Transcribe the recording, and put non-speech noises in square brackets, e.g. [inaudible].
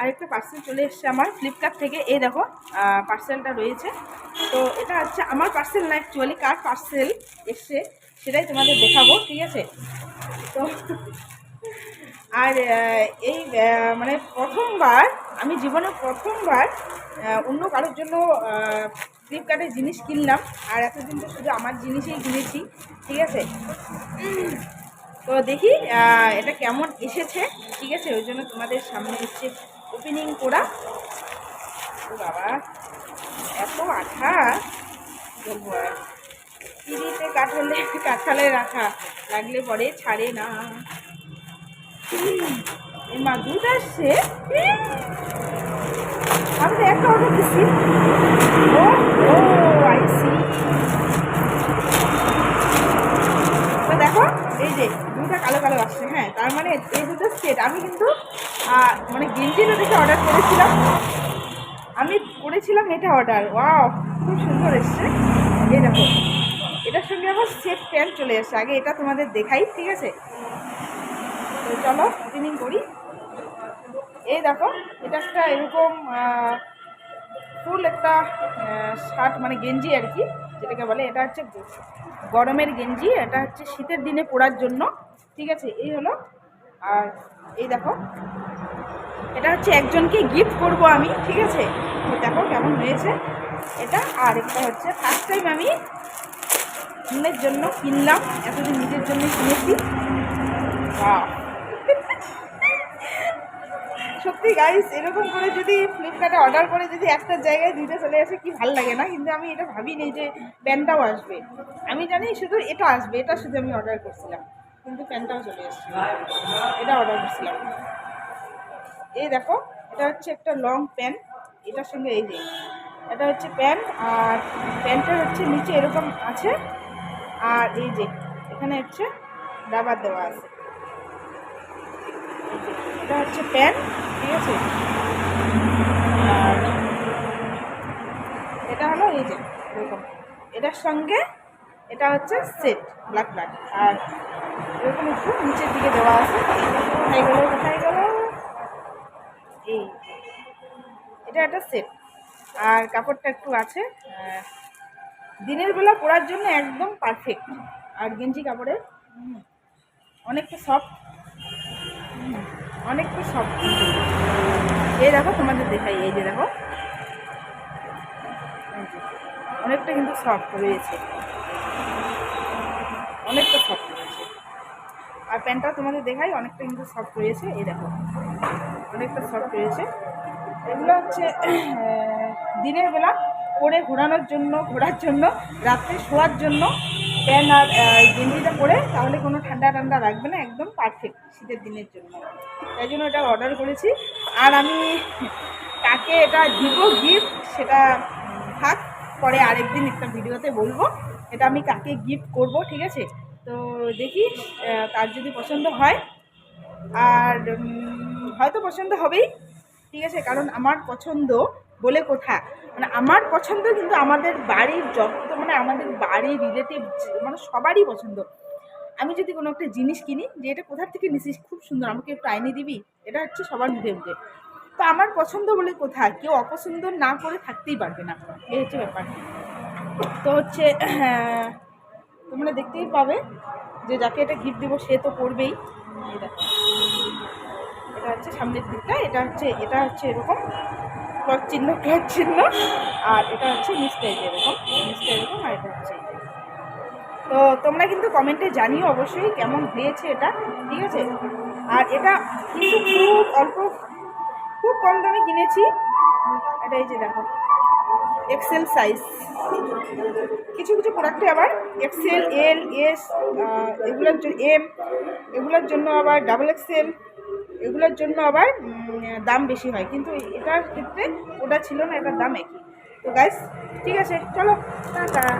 আরেকটা পার্সেল চলে এসছে আমার ফ্লিপকার্ট থেকে। এই দেখো পার্সেলটা রয়েছে। তো এটা হচ্ছে আমার পার্সেল না অ্যাকচুয়ালি কার পার্সেল এসছে সেটাই তোমাদের দেখাবো, ঠিক আছে? তো [laughs] আর এই মানে প্রথমবার, আমি জীবনে প্রথমবার অন্য কারোর জন্য ফ্লিপকার্টে জিনিস কিনলাম। আর এতদিন তো শুধু আমার জিনিসই কিনেছি, ঠিক আছে? তো দেখি এটা কেমন এসেছে, ঠিক আছে? ওই জন্য তোমাদের সামনে হচ্ছে ওপেনিং করা। ও বাবা, এত আঠা। বলব আর পিড়িতে কাঠালে, কাঁঠালে রাখা, লাগলে পরে ছাড়ে না। মা দুধ আসছে? আমি একটা অর্ডার দিচ্ছি ও ও আইসি তো দেখো এই যে কালো কালো আসছে হ্যাঁ তার মানে এই দুটো সেট আমি কিন্তু মানে গেঞ্জিটা দেখে অর্ডার করেছিলাম। আমি করেছিলাম এটা অর্ডার ওয়াও খুব সুন্দর এসছে। এই দেখো, এটার সঙ্গে আবার সেট প্যান্ট চলে এসছে। আগে এটা তোমাদের দেখাই, ঠিক আছে? চলো ওপেনিং করি। এই দেখো, এটা একটা এরকম ফুল একটা শার্ট মানে গেঞ্জি আর কি, যেটাকে বলে, এটা হচ্ছে গরমের গেঞ্জি, এটা হচ্ছে শীতের দিনে পরার জন্য। ঠিক আছে? এই হলো। আর এই দেখো। এটা হচ্ছে একজনকে গিফট করব আমি, ঠিক আছে? দেখো কেমন হয়েছে। এটা আর একটা হচ্ছে ফার্স্ট টাইম আমি নিজের জন্য কিনলাম। এতদিন নিজের জন্য কিনেছি! সত্যি গাইস এরকম করে যদি ফ্লিপকার্টে অর্ডার করে যদি একটা জায়গায় দিতে চলে আসে, কি ভালো লাগে না? কিন্তু আমি এটা ভাবিনি যে প্যান্টটাও আসবে। আমি জানি শুধু এটা আসবে, এটা শুধু আমি অর্ডার করছিলাম। কিন্তু প্যান্টটাও চলে এসেছে। এটা অর্ডার করছিলাম। এই দেখো, এটা হচ্ছে একটা লং প্যান্ট এটার সঙ্গে এই যে। এটা হচ্ছে প্যান্ট আর প্যান্টের হচ্ছে নিচে এরকম আছে। আর এই যে, এখানে হচ্ছে রাবার দেওয়া আছে। এটা হচ্ছে প্যান্ট ঠিক আছে? আর এটা হলো এই যে, এরকম। এটার সঙ্গে এটা হচ্ছে সেট ব্ল্যাক ব্ল্যাক আর এরকম একটু নিচের দিকে দেওয়া আছে। কোথায় কোথায় এই। এটা একটা সেট আর কাপড়টা একটু আছে। দিনের বেলা পরার জন্য একদম পারফেক্ট আর গেঞ্জি কাপড়ের। অনেকটা সফট অনেকটা সফট এই দেখো, তোমাদের দেখাই। এই যে দেখো। অনেকটা কিন্তু সফট রয়েছে। অনেকটা সফট রয়েছে। আর প্যান্টটা তোমাদের দেখাই, অনেকটা কিন্তু সফট রয়েছে, এই দেখো। অনেকটা সফট রয়েছে। এগুলো হচ্ছে দিনের বেলা পরে ঘোরানোর জন্য, ঘোরার জন্য, রাত্রে শোয়ার জন্য প্যান্ট আর গেঞ্জিটা পরে, তাহলে কোনো ঠান্ডা ঠান্ডা লাগবে না, একদম পারফেক্ট শীতের দিনের জন্য। তাই জন্য এটা অর্ডার করেছি। আর আমি কাকে এটা দিব গিফট সেটা থাক, পরে আরেকদিন একটা ভিডিওতে বলব। এটা আমি কাকে গিফট করব, ঠিক আছে? তো দেখি তার যদি পছন্দ হয়। আর হয়তো পছন্দ হবেই। ঠিক আছে, কারণ আমার পছন্দ বলে কোথা। মানে আমার পছন্দ কিন্তু আমাদের বাড়ির যত মানে আমাদের বাড়ির রিলেটিভ মানে সবারই পছন্দ। আমি যদি কোনো একটা জিনিস কিনি, যে এটা কোথার থেকে নিছিস, খুব সুন্দর, আমাকে একটু আইনে দিবি, এটা হচ্ছে সবার মুখে মুখে। তো আমার পছন্দ বলে কোথা, কেউ অপছন্দ না করে থাকতেই পারবে না। এই হচ্ছে ব্যাপার। তো হচ্ছে তোমরা দেখতেই পাবে যে যাকে এটা গিফট দেবো, সে তো পড়বেই দেখো। এটা হচ্ছে সামনের দিকটা, এটা হচ্ছে এটা হচ্ছে এরকম। ক্লথ চিহ্ন ক্লথ চিহ্ন। আর এটা হচ্ছে নিচটা এরকম নিচটা এরকম, আর এটা হচ্ছে তো তোমরা কিন্তু কমেন্টে জানিও অবশ্যই কেমন হয়েছে এটা, ঠিক আছে? আর এটা কিন্তু খুব অল্প, খুব কম দামে কিনেছি। এটা এই যে দেখো। এক্সেল সাইজ কিছু কিছু প্রোডাক্টে আবার এক্সেল এল এস এগুলোর জন্য এম এগুলোর জন্য আবার ডাবল এক্সেল এগুলোর জন্য আবার দাম বেশি হয়। কিন্তু এটার ক্ষেত্রে ওটা ছিল না, এটার দাম একই। তো গাইস ঠিক আছে, চলো, টাটা।